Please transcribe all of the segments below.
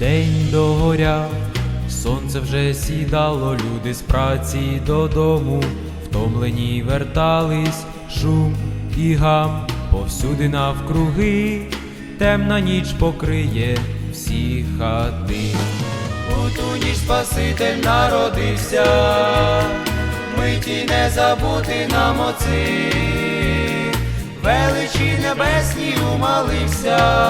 День догоряв, сонце вже сідало, люди з праці додому, втомлені вертались, шум і гам, повсюди навкруги, темна ніч покриє всі хати. У ніч Спаситель народився, миті не забути нам оци, величі небесні умалився,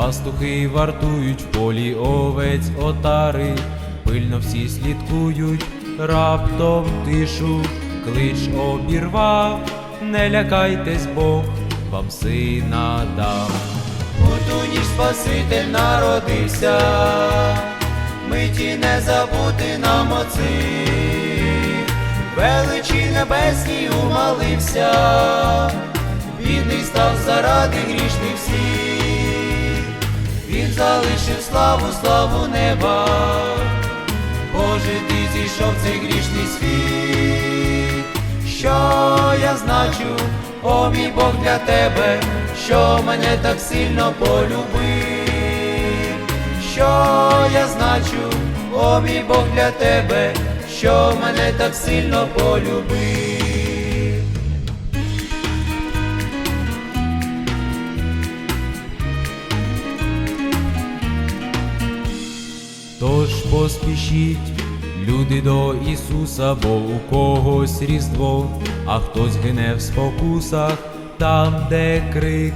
пастухи вартують в полі овець отари, пильно всі слідкують, раптом тишу, клич обірвав, не лякайтесь, Бог вам сина дав. У ту ніч Спаситель народився, миті не забути нам оци, величі небесні умалився, бідний став заради грішних всіх, залишив славу, славу неба, Боже, ти зійшов цей грішний світ, що я значу, о мій Бог для тебе, що мене так сильно полюбив, що я значу, о мій Бог для тебе, що мене так сильно полюбив. Поспішіть, люди до Ісуса, бо у когось різдво, а хтось гине в спокусах, там, де крик,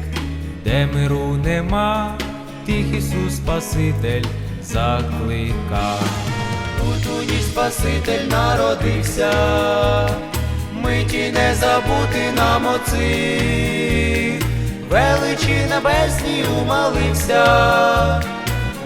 де миру нема, тих Ісус Спаситель заклика. У ту Спаситель народився, миті не забути нам оци, величі небесні умалився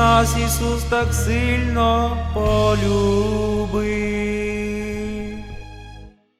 нас Ісус так сильно полюбив.